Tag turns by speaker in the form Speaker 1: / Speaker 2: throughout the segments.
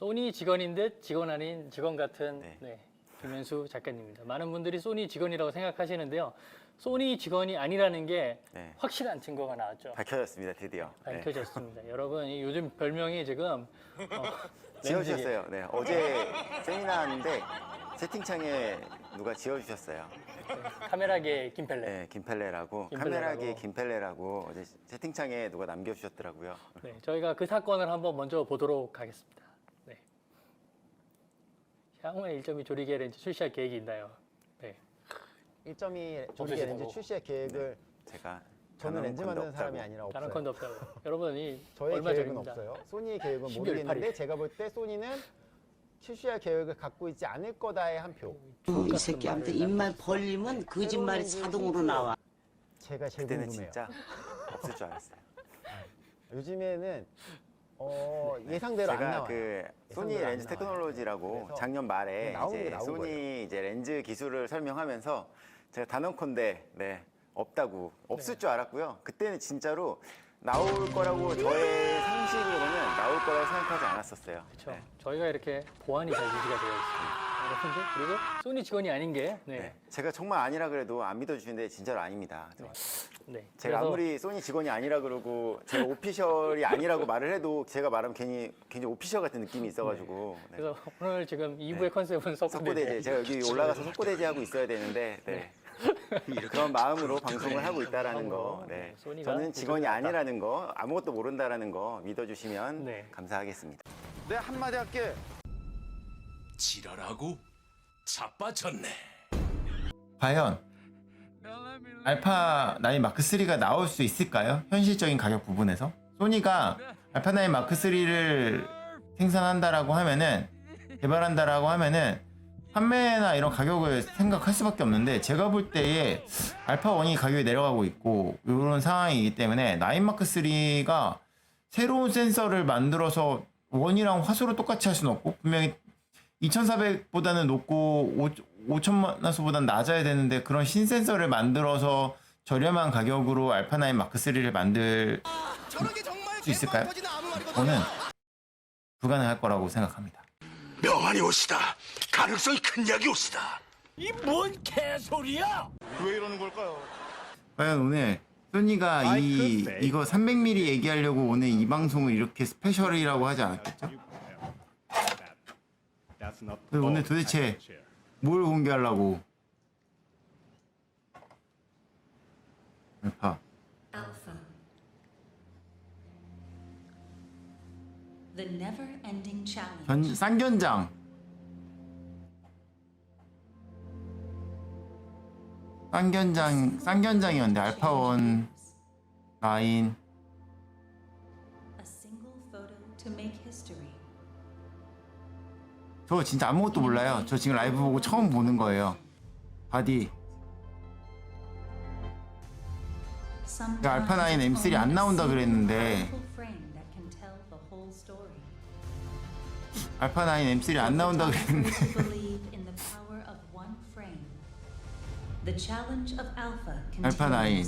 Speaker 1: 소니 직원인 듯 직원 아닌 직원 같은
Speaker 2: 네.
Speaker 1: 네. 김현수 작가님입니다. 많은 분들이 소니 직원이라고 생각하시는데요. 소니 직원이 아니라는 게
Speaker 2: 네.
Speaker 1: 확실한 증거가 나왔죠.
Speaker 2: 밝혀졌습니다 드디어. 네.
Speaker 1: 밝혀졌습니다. 여러분 이 요즘 별명이 지금 어,
Speaker 2: 지어주셨어요. 네 어제 세미나인데 채팅창에 누가 지어주셨어요.
Speaker 1: 카메라계 김펠레.
Speaker 2: 네 김펠레라고
Speaker 1: 김펠레라고.
Speaker 2: 카메라계 김펠레라고 어제 채팅창에 누가 남겨주셨더라고요.
Speaker 1: 네, 저희가 그 사건을 한번 먼저 보도록 하겠습니다. 네. 향후에 1.2 조리개 렌즈 출시할 계획이 있나요? 네.
Speaker 3: 1.2 조리개? 렌즈 출시의 계획을
Speaker 2: 제가
Speaker 3: 저는 렌즈 만드는 사람이. 아니라
Speaker 1: 다른
Speaker 3: 없어요.
Speaker 1: 건도 없다고. 여러분 이
Speaker 3: 저의
Speaker 1: 얼마
Speaker 3: 계획은
Speaker 1: 전입니다.
Speaker 3: 없어요. 소니의 계획은
Speaker 1: 12월
Speaker 3: 모르겠는데
Speaker 1: 8일.
Speaker 3: 제가 볼 때 소니는 출시할 계획을 갖고 있지 않을 거다의 한 표.
Speaker 4: 어, 이 새끼한테 입만 벌리면 거짓말이 자동으로 나와.
Speaker 3: 제가 제일
Speaker 2: 그때는
Speaker 3: 궁금해요.
Speaker 2: 진짜 없을 줄 알았어요.
Speaker 3: 요즘에는 어, 예상대로 안
Speaker 2: 제가
Speaker 3: 나와요.
Speaker 2: 그 소니
Speaker 3: 예상대로 안
Speaker 2: 렌즈
Speaker 3: 나와요.
Speaker 2: 테크놀로지라고
Speaker 3: 그래서
Speaker 2: 작년 말에
Speaker 3: 게
Speaker 2: 이제
Speaker 3: 나온
Speaker 2: 소니
Speaker 3: 거예요.
Speaker 2: 이제 렌즈 기술을 설명하면서 제가 단언컨대 네 없다고 없을
Speaker 3: 네.
Speaker 2: 줄 알았고요. 그때는 진짜로 나올 거라고 저의 상식으로는 나올 거라고 생각하지 않았었어요.
Speaker 1: 그렇죠.
Speaker 2: 네.
Speaker 1: 저희가 이렇게 보안이 잘 유지가 되어 있습니다. 여러분들 그리고 소니 직원이 아닌 게 네.
Speaker 2: 네. 제가 정말 아니라 그래도 안 믿어주시는데 진짜로 아닙니다.
Speaker 1: 네.
Speaker 2: 제가
Speaker 1: 그래서
Speaker 2: 아무리 소니 직원이 아니라 그러고 제가 오피셜이 아니라고 말을 해도 제가 말하면 괜히 굉장히 오피셜 같은 느낌이 있어가지고 네.
Speaker 1: 그래서 오늘 지금 2부의 컨셉은
Speaker 2: 석고대제. 제가 여기 올라가서 석고대제 하고 있어야 되는데 네. 그런 마음으로 방송을 하고 있다라는 거 네.
Speaker 1: 소니가
Speaker 2: 저는 직원이 아니라는 거 아무것도 모른다라는 거 믿어주시면
Speaker 1: 네.
Speaker 2: 감사하겠습니다.
Speaker 3: 네 한마디 할게.
Speaker 5: 지랄하고 자빠졌네.
Speaker 6: 과연 알파 9 마크 3가 나올 수 있을까요? 현실적인 가격 부분에서 소니가 알파 9 마크 3를 생산한다라고 하면은 개발한다라고 하면은 판매나 이런 가격을 생각할 수밖에 없는데 제가 볼 때에 알파 1이 가격이 내려가고 있고 이런 상황이기 때문에 9 마크 3가 새로운 센서를 만들어서 원이랑 화소를 똑같이 할 수는 없고 분명히 2400보다는 높고 5000만 화소보다는 낮아야 되는데 그런 신센서를 만들어서 저렴한 가격으로 알파9 마크3를 만들 수 있을까요? 저는 불가능할 거라고 생각합니다.
Speaker 5: 명환이 옷이다. 가능성이 큰 약이 옷이다.
Speaker 6: 과연 오늘 소니가 이 이거 300mm 얘기하려고 오늘 이 방송을 이렇게 스페셜이라고 하지 않았겠죠? 그럼 오늘 도대체 뭘 공개하려고? 알파
Speaker 7: Alpha. The never ending challenge.
Speaker 6: 전 쌍견장 쌍견장 쌍견장이었는데 알파원 라인
Speaker 7: A single photo to make history.
Speaker 6: 저 진짜 아무것도 몰라요. 저 지금 라이브 보고 처음 보는 거예요. 바디. 그러니까 알파나인 M3 안 나온다 그랬는데. 알파나인 M3 안 나온다 그랬는데.
Speaker 7: 알파나인.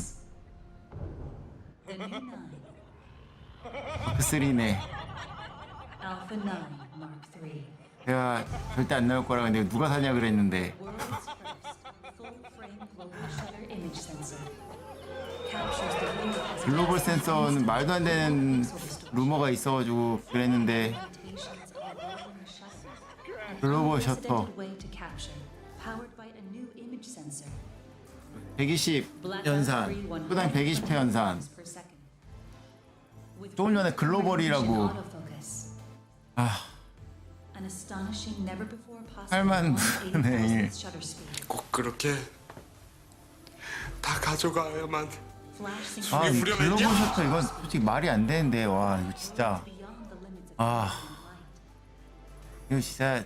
Speaker 6: Mark 3네.
Speaker 7: 알파9 Mark 3
Speaker 6: 내가 절대 안 나올 거라 근데 누가 사냐 그랬는데. 글로벌 센서는 말도 안 되는 루머가 있어가지고 그랬는데. 글로벌 셔터. 120 연산. 초당 120회 연산. 조금 전에 글로벌이라고. 아.
Speaker 7: An astonishing never before possible
Speaker 6: 8만
Speaker 7: 180,000th
Speaker 6: 분의 일.
Speaker 7: shutter speed.
Speaker 5: 꼭 그렇게 다 가져가야만
Speaker 6: 아, 이
Speaker 5: 후렴이야.
Speaker 6: 셔터 이건 솔직히 말이 안 되는데 와 이거 진짜 아. 이거 진짜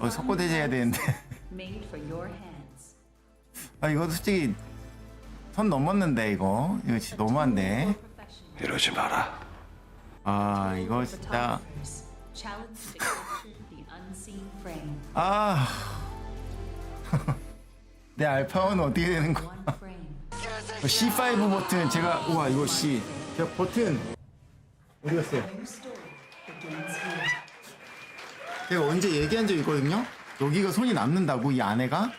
Speaker 6: 어, 석고대제 해야 되는데. 아 이거 솔직히 선 넘었는데 이거 이거 진짜 너무한데
Speaker 5: 이러지 마라.
Speaker 6: 아 이거 진짜 아 내 알파원은 어떻게 되는 거야
Speaker 7: frame.
Speaker 6: C5 버튼 제가 우와 이거 C 제가 버튼 어디
Speaker 7: here.
Speaker 6: 제가 언제 얘기한 적 있거든요. 여기가 손이 남는다고 이 안에가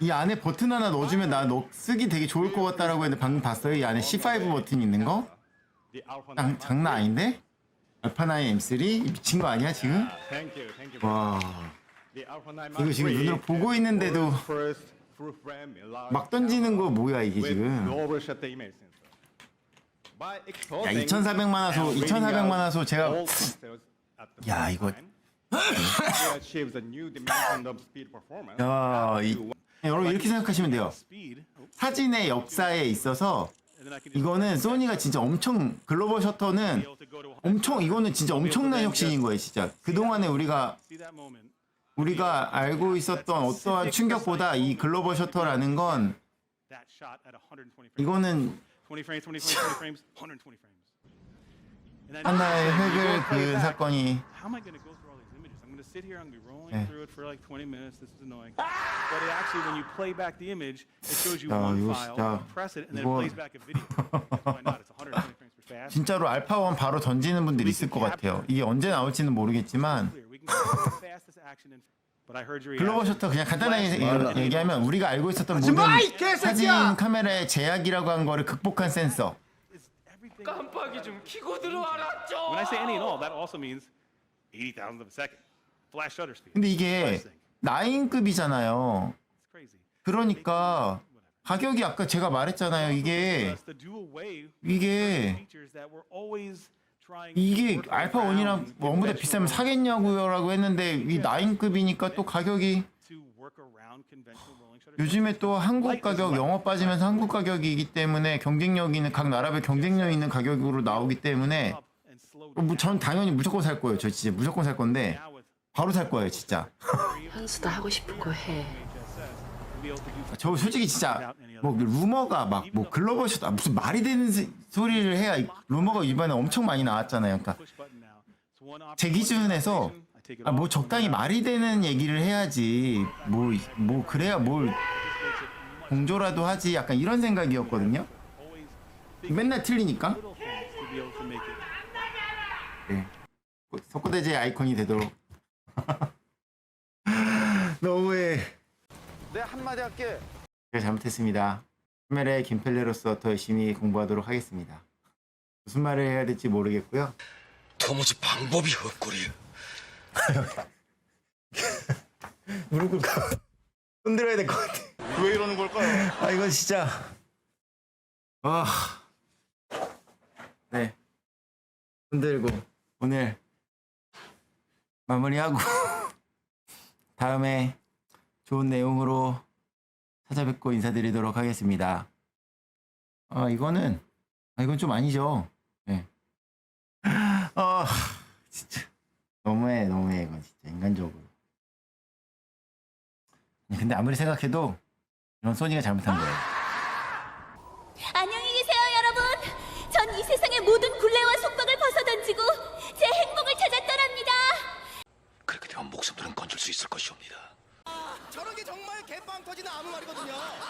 Speaker 6: 이 안에 버튼 하나 넣어주면 나너 쓰기 되게 좋을 것 같다라고 했는데 방금 봤어요. 이 안에 C5 버튼 있는 거? 장, 장난 아닌데? 알파 9 M3 미친 거 아니야 지금? 와. 이거 지금 눈으로 보고 있는데도 막 던지는 거 뭐야 이게 지금? 야 2,400만 화소 2,400만 화소 제가 야 이거 야 이, 여러분 이렇게 생각하시면 돼요. 사진의 역사에 있어서 이거는 소니가 진짜 엄청 글로벌 셔터는 엄청 이거는 진짜 엄청난 혁신인 거예요 진짜 그동안에 우리가 우리가 알고 있었던 어떠한 충격보다 이 글로벌 셔터라는 건 이거는 하나의 획을 그은 사건이
Speaker 8: sit here and be rolling
Speaker 6: 예.
Speaker 8: through it for like 20 minutes. This is annoying. But it actually, when you play back the image, it shows you
Speaker 6: 야,
Speaker 8: one
Speaker 6: 이거
Speaker 8: file,
Speaker 6: 진짜-
Speaker 8: press it, and then
Speaker 6: 이거-
Speaker 8: it plays back a video. Why not? It's
Speaker 6: 진짜로 알파1 바로 던지는 분들이 있을 것 같아요 이게 언제 나올지는 모르겠지만 글로벌. 셔터 그냥 간단하게 얘기- 얘기하면 우리가 알고 있었던 모든
Speaker 3: 마, 이 개새끼야!
Speaker 6: 사진 카메라의 제약이라고 한 거를 극복한 센서.
Speaker 9: 깜빡이 좀 키고 들어와라 좀.
Speaker 8: When I say any and all, that also means 80 thousandths of a second. Flash shutter speed.
Speaker 6: 근데 이게 9급이잖아요
Speaker 8: It's crazy.
Speaker 6: 그러니까 가격이 아까 제가 말했잖아요 이게 이게. 이게 알파 1이랑 뭐보다 비싸면 사겠냐고요라고 했는데 이 9급이니까 또 가격이. 요즘에 또 한국 가격 영업 빠지면서 한국 가격이기 때문에 경쟁력 있는 각 나라별 경쟁력 있는 가격으로 나오기 때문에
Speaker 8: slow
Speaker 6: 뭐전 당연히 무조건 살 거예요. 저 진짜 무조건 살 건데 바로 살 거예요, 진짜.
Speaker 10: 현수도 하고 싶은 거 해.
Speaker 8: to be able to do
Speaker 6: 저 솔직히 진짜 뭐 루머가 막 뭐 글로벌 셔터 아, 무슨 말이 되는 소- 소리를 해야 이 루머가 이번에 엄청 많이 나왔잖아요. 그러니까 제 기준에서 아, 뭐. 적당히 말이 되는 얘기를 해야지 뭐 뭐 그래야 뭘 공조라도 하지 약간 이런 생각이었거든요. 맨날 틀리니까. 네. 석고대제 아이콘이 되도록. 너무해.
Speaker 3: 내 한마디 할게.
Speaker 6: 제가 잘못했습니다. 카메라의 김펠레로서 더 열심히 공부하도록 하겠습니다. 무슨 말을 해야 될지 모르겠고요.
Speaker 5: 도무지 방법이 없구려.
Speaker 6: 무릎 꿇고 흔들어야 될 것 같아.
Speaker 2: 왜 이러는 걸까요?
Speaker 6: 아 이건 진짜. 아. 네. 흔들고 오늘 마무리하고 다음에 좋은 내용으로 찾아뵙고 인사드리도록 하겠습니다. 아, 이거는, 아, 이건 좀 아니죠. 네. 아, 진짜. 너무해, 너무해, 이건 진짜, 인간적으로. 근데 아무리 생각해도, 이건 소니가 잘못한 거예요.
Speaker 11: 안녕히 계세요, 여러분. 전 이 세상의 모든 굴레와 속박을 벗어던지고 제 행복을 찾아 떠납니다.
Speaker 5: 그렇게 되면 목숨들은 건질 수 있을 것이옵니다. 개빵 터지는 아무
Speaker 6: 말이거든요.